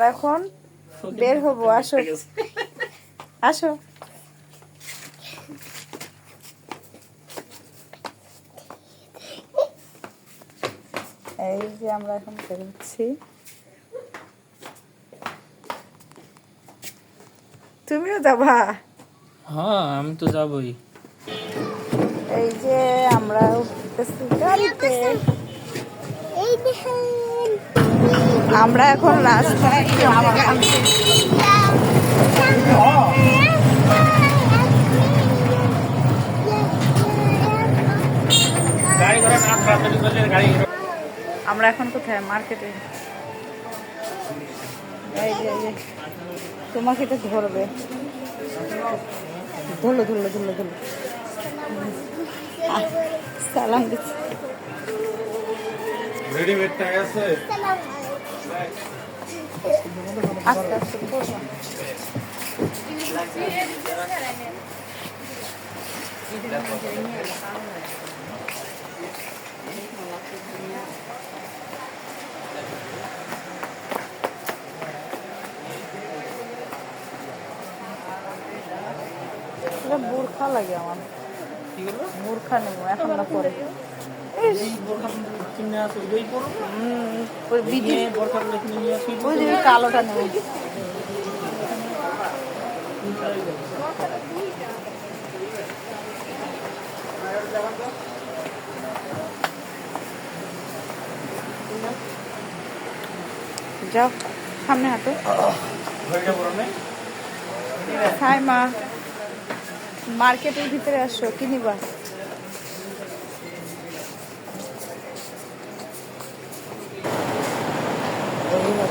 আমরা এখন বের হব আসো। আসো। এই যে আমরা এখন বের হচ্ছি। তুমিও যাবা? হ্যাঁ আমি তো যাবই। এই যে আমরা উঠতেছি গাড়িতে। এই দেখেন। আমরা এখন আমরা এখন কোথায়? মার্কেটে। তোমাকে তো ধরবে। ধরলো ধরলো ধরলো ধরলো। সালাম দিচ্ছি। রেডিমেডটা আছে? আস্তে আস্তে করব। বোরখা লাগে আমার। কি করব? বোরখা এখন না পরে। বোরখা কিনে আসো ওই হুম, ওই আসি ওই যে যাও সামনে হয়ে হাই মা মার্কেটের ভিতরে আসো কি নিবা?